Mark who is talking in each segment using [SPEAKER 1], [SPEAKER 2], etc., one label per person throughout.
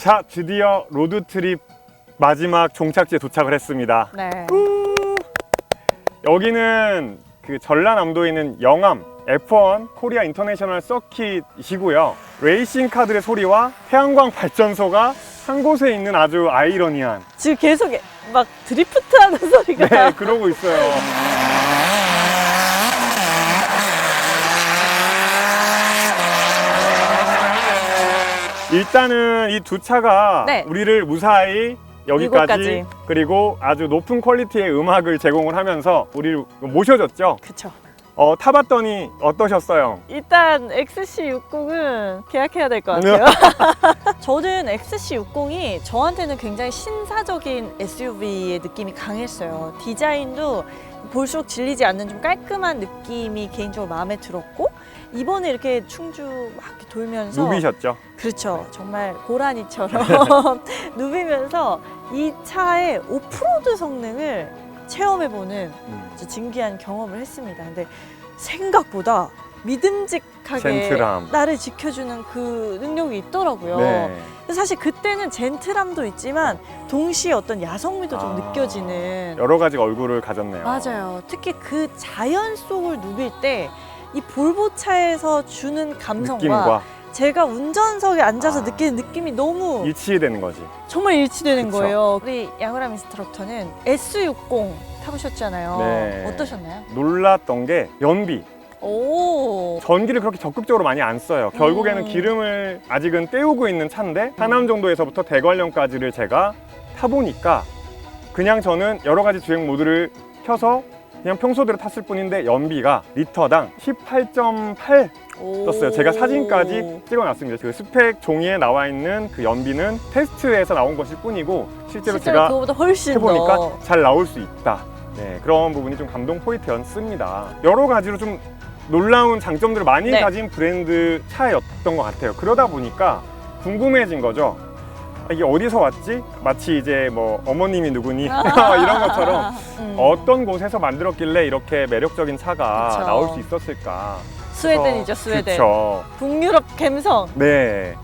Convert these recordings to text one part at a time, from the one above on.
[SPEAKER 1] 자, 드디어 로드 트립 마지막 종착지에 도착을 했습니다.
[SPEAKER 2] 네.
[SPEAKER 1] 여기는 그 전라남도에 있는 영암 F1 코리아 인터내셔널 서킷이고요. 레이싱 카들의 소리와 태양광 발전소가 한 곳에 있는 아주 아이러니한
[SPEAKER 2] 지금 계속 막 드리프트 하는 소리가.
[SPEAKER 1] 네, 그러고 있어요. 일단은 이 두 차가
[SPEAKER 2] 네.
[SPEAKER 1] 우리를 무사히 여기까지
[SPEAKER 2] 이곳까지.
[SPEAKER 1] 그리고 아주 높은 퀄리티의 음악을 제공을 하면서 우리를 모셔줬죠.
[SPEAKER 2] 그쵸.
[SPEAKER 1] 어, 타봤더니 어떠셨어요?
[SPEAKER 2] 일단 XC60은 계약해야 될것
[SPEAKER 1] 네.
[SPEAKER 2] 같아요. 저는 XC60이 저한테는 굉장히 신사적인 SUV의 느낌이 강했어요. 디자인도 볼수록 질리지 않는 좀 깔끔한 느낌이 개인적으로 마음에 들었고 이번에 이렇게 충주 막 이렇게 돌면서
[SPEAKER 1] 누비셨죠?
[SPEAKER 2] 그렇죠. 정말 고라니처럼 누비면서 이 차의 오프로드 성능을 체험해보는
[SPEAKER 1] 음.
[SPEAKER 2] 아주 진기한 경험을 했습니다. 근데 생각보다 믿음직하게
[SPEAKER 1] 젠틀함.
[SPEAKER 2] 나를 지켜주는 그 능력이 있더라고요.
[SPEAKER 1] 네.
[SPEAKER 2] 사실 그때는 젠틀함도 있지만 동시에 어떤 야성미도 좀
[SPEAKER 1] 아,
[SPEAKER 2] 느껴지는
[SPEAKER 1] 여러 가지 얼굴을 가졌네요.
[SPEAKER 2] 맞아요. 특히 그 자연 속을 누빌 때 이 볼보 차에서 주는 감성과
[SPEAKER 1] 느낌과
[SPEAKER 2] 제가 운전석에 앉아서
[SPEAKER 1] 아.
[SPEAKER 2] 느끼는 느낌이 너무
[SPEAKER 1] 일치되는 거지.
[SPEAKER 2] 정말 일치되는
[SPEAKER 1] 그쵸.
[SPEAKER 2] 거예요. 우리 양우람 인스트럭터는 S60 타보셨잖아요.
[SPEAKER 1] 네.
[SPEAKER 2] 어떠셨나요?
[SPEAKER 1] 놀랐던 게 연비.
[SPEAKER 2] 오.
[SPEAKER 1] 전기를 그렇게 적극적으로 많이 안 써요. 결국에는
[SPEAKER 2] 음.
[SPEAKER 1] 기름을 아직은 때우고 있는 차인데 하남 정도에서부터 대관령까지를 제가 타보니까 그냥 저는 여러 가지 주행 모드를 켜서 그냥 평소대로 탔을 뿐인데 연비가 리터당 18.8 떴어요. 제가 사진까지 찍어놨습니다. 그 스펙 종이에 나와 있는 그 연비는 테스트에서 나온 것일 뿐이고 실제로,
[SPEAKER 2] 실제로
[SPEAKER 1] 제가
[SPEAKER 2] 그거보다 훨씬
[SPEAKER 1] 해보니까
[SPEAKER 2] 더.
[SPEAKER 1] 잘 나올 수 있다. 네, 그런 부분이 좀 감동 포인트였습니다. 여러 가지로 좀 놀라운 장점들을 많이
[SPEAKER 2] 네.
[SPEAKER 1] 가진 브랜드 차였던 것 같아요. 그러다 보니까 궁금해진 거죠. 아, 이게 어디서 왔지? 마치 이제 뭐 어머님이 누구니 이런 것처럼
[SPEAKER 2] 음.
[SPEAKER 1] 어떤 곳에서 만들었길래 이렇게 매력적인 차가
[SPEAKER 2] 그쵸.
[SPEAKER 1] 나올 수 있었을까?
[SPEAKER 2] 스웨덴이죠, 스웨덴.
[SPEAKER 1] 그렇죠.
[SPEAKER 2] 북유럽 감성.
[SPEAKER 1] 네.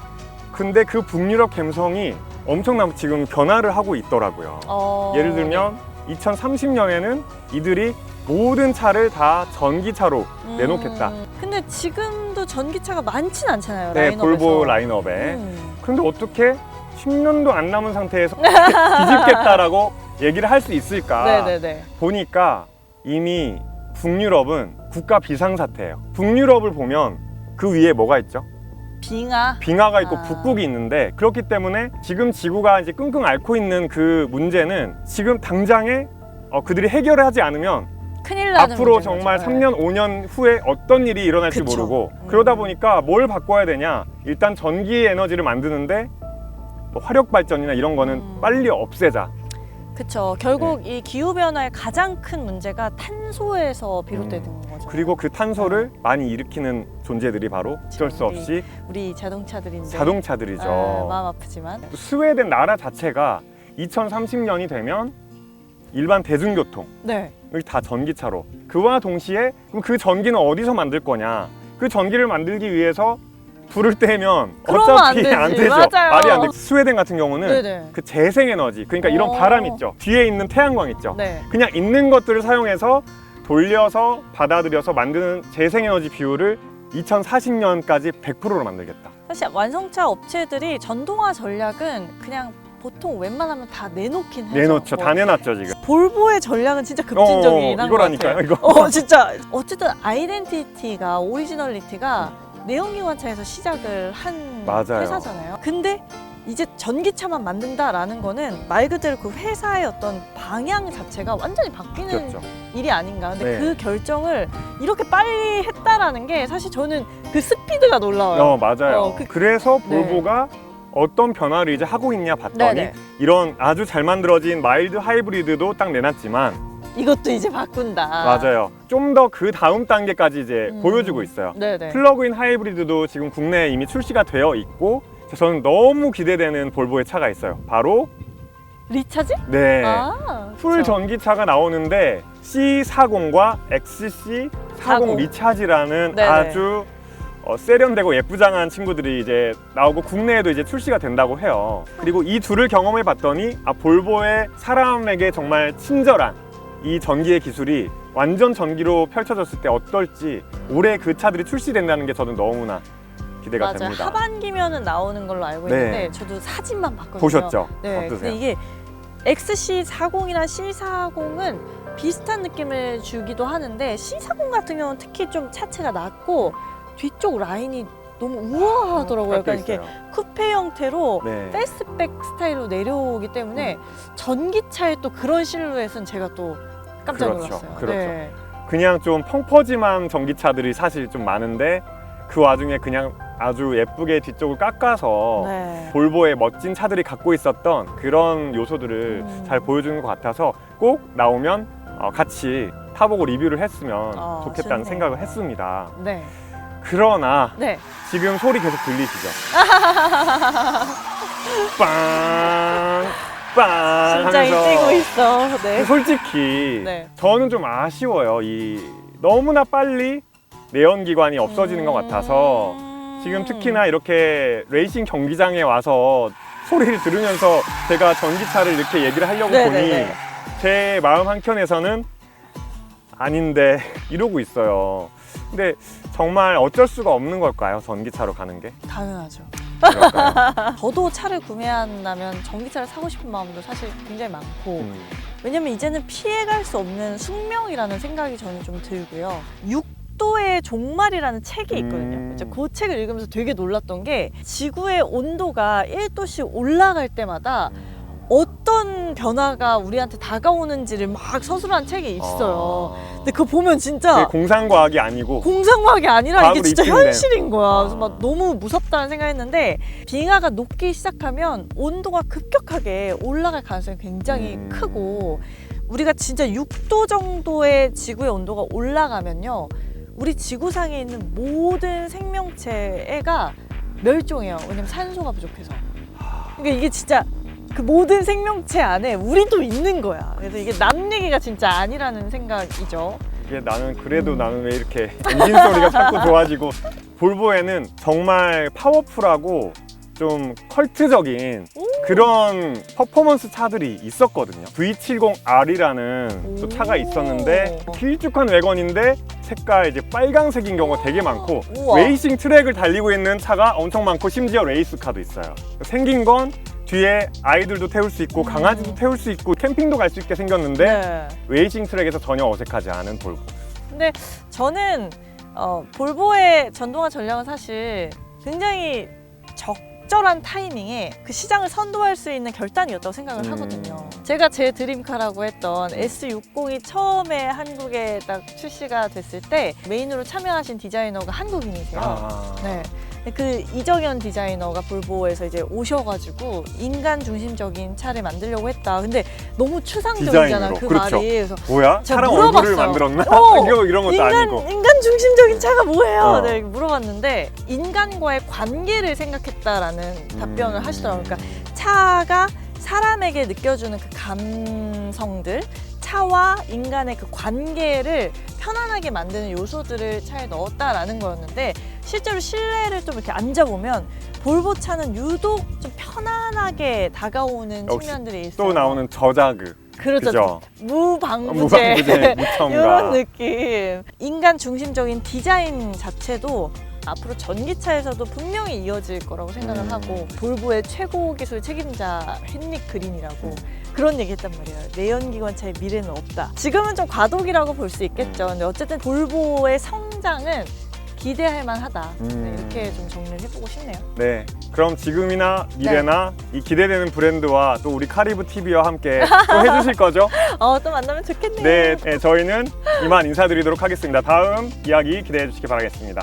[SPEAKER 1] 근데 그 북유럽 감성이 엄청난 지금 변화를 하고 있더라고요.
[SPEAKER 2] 어,
[SPEAKER 1] 예를 들면 2030년에는 이들이 모든 차를 다 전기차로
[SPEAKER 2] 음.
[SPEAKER 1] 내놓겠다.
[SPEAKER 2] 근데 지금도 전기차가 많진 않잖아요.
[SPEAKER 1] 네,
[SPEAKER 2] 라인업에서.
[SPEAKER 1] 볼보 라인업에.
[SPEAKER 2] 음.
[SPEAKER 1] 근데 어떻게 10년도 안 남은 상태에서 뒤집겠다라고 얘기를 할 수 있을까?
[SPEAKER 2] 네네네.
[SPEAKER 1] 보니까 이미 북유럽은 국가 비상사태예요. 북유럽을 보면 그 위에 뭐가 있죠?
[SPEAKER 2] 빙하.
[SPEAKER 1] 빙하가 있고
[SPEAKER 2] 아.
[SPEAKER 1] 북극이 있는데 그렇기 때문에 지금 지구가 이제 끙끙 앓고 있는 그 문제는 지금 당장에 어, 그들이 해결을 하지 않으면
[SPEAKER 2] 큰일 나는
[SPEAKER 1] 앞으로
[SPEAKER 2] 문제인
[SPEAKER 1] 정말
[SPEAKER 2] 거죠.
[SPEAKER 1] 3년, 5년 후에 어떤 일이 일어날지
[SPEAKER 2] 그쵸.
[SPEAKER 1] 모르고
[SPEAKER 2] 음.
[SPEAKER 1] 그러다 보니까 뭘 바꿔야 되냐? 일단 전기 에너지를 만드는데 뭐 화력 발전이나 이런 거는
[SPEAKER 2] 음.
[SPEAKER 1] 빨리 없애자.
[SPEAKER 2] 그쵸. 결국
[SPEAKER 1] 네.
[SPEAKER 2] 이 기후 변화의 가장 큰 문제가 탄소에서 비롯되는 거죠.
[SPEAKER 1] 그리고 그 탄소를 많이 일으키는 존재들이 바로 어쩔 수
[SPEAKER 2] 우리
[SPEAKER 1] 없이
[SPEAKER 2] 우리 자동차들인데.
[SPEAKER 1] 자동차들이죠.
[SPEAKER 2] 아, 마음 아프지만.
[SPEAKER 1] 또 스웨덴 나라 자체가 2030년이 되면 일반 대중교통
[SPEAKER 2] 네.
[SPEAKER 1] 여기 다 전기차로 그와 동시에 그럼 그 전기는 어디서 만들 거냐 그 전기를 만들기 위해서
[SPEAKER 2] 그러면 안
[SPEAKER 1] 어차피
[SPEAKER 2] 되지.
[SPEAKER 1] 안 되죠
[SPEAKER 2] 맞아요.
[SPEAKER 1] 말이 안 돼 스웨덴 같은 경우는
[SPEAKER 2] 네네.
[SPEAKER 1] 그 재생 에너지 그러니까 이런
[SPEAKER 2] 어.
[SPEAKER 1] 바람 있죠 뒤에 있는 태양광 있죠
[SPEAKER 2] 네.
[SPEAKER 1] 그냥 있는 것들을 사용해서 돌려서 받아들여서 만드는 재생 에너지 비율을 2040년까지 100%로 만들겠다
[SPEAKER 2] 사실 완성차 업체들이 전동화 전략은 그냥 보통 웬만하면 다 내놓긴 해요.
[SPEAKER 1] 내놓죠 다 내놨죠 지금
[SPEAKER 2] 볼보의 전략은 진짜 급진적이긴
[SPEAKER 1] 어,
[SPEAKER 2] 한것
[SPEAKER 1] 이거라니까요
[SPEAKER 2] 같아요.
[SPEAKER 1] 이거
[SPEAKER 2] 어 진짜 어쨌든 아이덴티티가 오리지널리티가 내연기관차에서 시작을 한
[SPEAKER 1] 맞아요.
[SPEAKER 2] 회사잖아요. 근데 이제 전기차만 만든다라는 거는 말 그대로 그 회사의 어떤 방향 자체가 완전히 바뀌는
[SPEAKER 1] 그렇죠
[SPEAKER 2] 일이 아닌가. 근데
[SPEAKER 1] 네.
[SPEAKER 2] 그 결정을 이렇게 빨리 했다라는 게 사실 저는 그 스피드가 놀라워요.
[SPEAKER 1] 어 맞아요
[SPEAKER 2] 어, 그-
[SPEAKER 1] 그 래서
[SPEAKER 2] 네.
[SPEAKER 1] 볼보가 어떤 변화를 이제 하고 있냐 봤더니
[SPEAKER 2] 네네.
[SPEAKER 1] 이런 아주 잘 만들어진 마일드 하이브리드도 딱 내놨지만
[SPEAKER 2] 이것도 이제 바꾼다.
[SPEAKER 1] 맞아요. 좀 더 그 다음 단계까지 이제
[SPEAKER 2] 음.
[SPEAKER 1] 보여주고 있어요.
[SPEAKER 2] 네네.
[SPEAKER 1] 플러그인 하이브리드도 지금 국내에 이미 출시가 되어 있고 저는 너무 기대되는 볼보의 차가 있어요. 바로
[SPEAKER 2] 리차지?
[SPEAKER 1] 네.
[SPEAKER 2] 아,
[SPEAKER 1] 풀. 전기차가 나오는데 C40과 XC40
[SPEAKER 2] 40.
[SPEAKER 1] 리차지라는
[SPEAKER 2] 네네.
[SPEAKER 1] 아주 어, 세련되고 예쁘장한 친구들이 이제 나오고 국내에도 이제 출시가 된다고 해요. 그리고 이 둘을 경험해 봤더니 아 볼보의 사람에게 정말 친절한 이 전기의 기술이 완전 전기로 펼쳐졌을 때 어떨지 올해 그 차들이 출시된다는 게 저는 너무나 기대가
[SPEAKER 2] 맞아요.
[SPEAKER 1] 됩니다.
[SPEAKER 2] 하반기면은 나오는 걸로 알고
[SPEAKER 1] 네.
[SPEAKER 2] 있는데 저도 사진만 봤거든요.
[SPEAKER 1] 보셨죠?
[SPEAKER 2] 네.
[SPEAKER 1] 어떠세요?
[SPEAKER 2] 근데 이게 XC40이랑 C40은 비슷한 느낌을 주기도 하는데 C40 같은 경우는 특히 좀 차체가 낮고 뒤쪽 라인이 너무 우아하더라고요. 약간 이렇게
[SPEAKER 1] 있어요.
[SPEAKER 2] 쿠페 형태로
[SPEAKER 1] 네.
[SPEAKER 2] 패스트백 스타일로 내려오기 때문에 전기차의 또 그런 실루엣은 제가 또 깜짝
[SPEAKER 1] 그렇죠,
[SPEAKER 2] 놀랐어요.
[SPEAKER 1] 그렇죠.
[SPEAKER 2] 네.
[SPEAKER 1] 그냥 좀 펑퍼짐한 전기차들이 사실 좀 많은데 그 와중에 그냥 아주 예쁘게 뒤쪽을 깎아서
[SPEAKER 2] 네.
[SPEAKER 1] 볼보의 멋진 차들이 갖고 있었던 그런 요소들을
[SPEAKER 2] 음.
[SPEAKER 1] 잘 보여주는 것 같아서 꼭 나오면 어, 같이 타보고 리뷰를 했으면
[SPEAKER 2] 어,
[SPEAKER 1] 좋겠다는
[SPEAKER 2] 좋네요.
[SPEAKER 1] 생각을 했습니다.
[SPEAKER 2] 네.
[SPEAKER 1] 그러나
[SPEAKER 2] 네.
[SPEAKER 1] 지금 소리 계속 들리시죠? 빵! 빵! 하면서
[SPEAKER 2] 뛰고 있어. 네.
[SPEAKER 1] 솔직히
[SPEAKER 2] 네.
[SPEAKER 1] 저는 좀 아쉬워요. 이 너무나 빨리 내연기관이 없어지는 것 같아서
[SPEAKER 2] 음.
[SPEAKER 1] 지금 특히나 이렇게 레이싱 경기장에 와서 소리를 들으면서 제가 전기차를 이렇게 얘기를 하려고
[SPEAKER 2] 네네네.
[SPEAKER 1] 보니 제 마음 한켠에서는 아닌데 이러고 있어요. 근데 정말 어쩔 수가 없는 걸까요? 전기차로 가는 게?
[SPEAKER 2] 당연하죠.
[SPEAKER 1] 그럴까요?
[SPEAKER 2] 저도 차를 구매한다면 전기차를 사고 싶은 마음도 사실 굉장히 많고
[SPEAKER 1] 음.
[SPEAKER 2] 왜냐면 이제는 피해갈 수 없는 숙명이라는 생각이 저는 좀 들고요. 6도의 종말이라는 책이 있거든요.
[SPEAKER 1] 음.
[SPEAKER 2] 이제 그 책을 읽으면서 되게 놀랐던 게 지구의 온도가 1도씩 올라갈 때마다 어떤 변화가 우리한테 다가오는지를 막 서술한 책이 있어요.
[SPEAKER 1] 아.
[SPEAKER 2] 근데 그거 보면 진짜
[SPEAKER 1] 공상과학이 아니고
[SPEAKER 2] 공상과학이 아니라 이게 진짜
[SPEAKER 1] 입증된.
[SPEAKER 2] 현실인 거야. 그래서
[SPEAKER 1] 아.
[SPEAKER 2] 막 너무 무섭다는 생각했는데 빙하가 녹기 시작하면 온도가 급격하게 올라갈 가능성이 굉장히
[SPEAKER 1] 음.
[SPEAKER 2] 크고 우리가 진짜 6도 정도의 지구의 온도가 올라가면요. 우리 지구상에 있는 모든 생명체가 멸종해요. 왜냐면 산소가 부족해서. 그러니까 이게 진짜 그 모든 생명체 안에 우리도 있는 거야. 그래서 이게 남 얘기가 진짜 아니라는 생각이죠.
[SPEAKER 1] 이게 나는 그래도
[SPEAKER 2] 음.
[SPEAKER 1] 나는 왜 이렇게 엔진 소리가 자꾸 좋아지고 볼보에는 정말 파워풀하고 좀 컬트적인
[SPEAKER 2] 오.
[SPEAKER 1] 그런 퍼포먼스 차들이 있었거든요. V70R이라는 또 차가
[SPEAKER 2] 오.
[SPEAKER 1] 있었는데 길쭉한 외건인데 색깔 이제 빨강색인 경우가 되게 많고
[SPEAKER 2] 우와.
[SPEAKER 1] 레이싱 트랙을 달리고 있는 차가 엄청 많고 심지어 레이스카도 있어요. 생긴 건 뒤에 아이들도 태울 수 있고
[SPEAKER 2] 음.
[SPEAKER 1] 강아지도 태울 수 있고 캠핑도 갈 수 있게 생겼는데
[SPEAKER 2] 네.
[SPEAKER 1] 레이싱 트랙에서 전혀 어색하지 않은 볼보.
[SPEAKER 2] 근데 저는 어, 볼보의 전동화 전략은 사실 굉장히 적절한 타이밍에 그 시장을 선도할 수 있는 결단이었다고 생각을
[SPEAKER 1] 음.
[SPEAKER 2] 하거든요. 제가 제 드림카라고 했던 S60이 처음에 한국에 딱 출시가 됐을 때 메인으로 참여하신 디자이너가 한국인이세요.
[SPEAKER 1] 아.
[SPEAKER 2] 네. 그 이정현 디자이너가 볼보에서 이제 오셔가지고 인간 중심적인 차를 만들려고 했다. 근데 너무 추상적이잖아
[SPEAKER 1] 디자인으로,
[SPEAKER 2] 그
[SPEAKER 1] 그렇죠.
[SPEAKER 2] 말이. 그래서
[SPEAKER 1] 뭐야?
[SPEAKER 2] 제가
[SPEAKER 1] 사람
[SPEAKER 2] 물어봤어요.
[SPEAKER 1] 얼굴을 만들었나?
[SPEAKER 2] 어,
[SPEAKER 1] 이거 이런 것도
[SPEAKER 2] 인간
[SPEAKER 1] 아니고.
[SPEAKER 2] 인간 중심적인 차가 뭐예요?
[SPEAKER 1] 어.
[SPEAKER 2] 네, 물어봤는데 인간과의 관계를 생각했다라는 답변을
[SPEAKER 1] 음.
[SPEAKER 2] 하시더라고요. 그러니까 차가 사람에게 느껴주는 그 감성들, 차와 인간의 그 관계를 편안하게 만드는 요소들을 차에 넣었다라는 거였는데 실제로 실내를 좀 이렇게 앉아보면 볼보 차는 유독 좀 편안하게 다가오는
[SPEAKER 1] 역시
[SPEAKER 2] 측면들이 있어요.
[SPEAKER 1] 또 나오는 저자극.
[SPEAKER 2] 그렇죠.
[SPEAKER 1] 그죠?
[SPEAKER 2] 무방부제.
[SPEAKER 1] 무방부제 무첨가.
[SPEAKER 2] 이런 느낌. 인간 중심적인 디자인 자체도 앞으로 전기차에서도 분명히 이어질 거라고 생각을
[SPEAKER 1] 음.
[SPEAKER 2] 하고 볼보의 최고 기술 책임자 헨릭 그린이라고 그런 얘기 했단 말이에요. 내연기관차의 미래는 없다. 지금은 좀 과도기라고 볼 수 있겠죠. 근데 어쨌든 볼보의 성장은 기대할 만하다. 네,
[SPEAKER 1] 음.
[SPEAKER 2] 이렇게 좀 정리를 해보고 싶네요.
[SPEAKER 1] 네. 그럼 지금이나 미래나 이 기대되는 브랜드와 또 우리 카리브 TV와 함께 또 해주실 거죠?
[SPEAKER 2] 어, 또 만나면 좋겠네요.
[SPEAKER 1] 네, 네, 저희는 이만 인사드리도록 하겠습니다. 다음 이야기 기대해 주시기 바라겠습니다.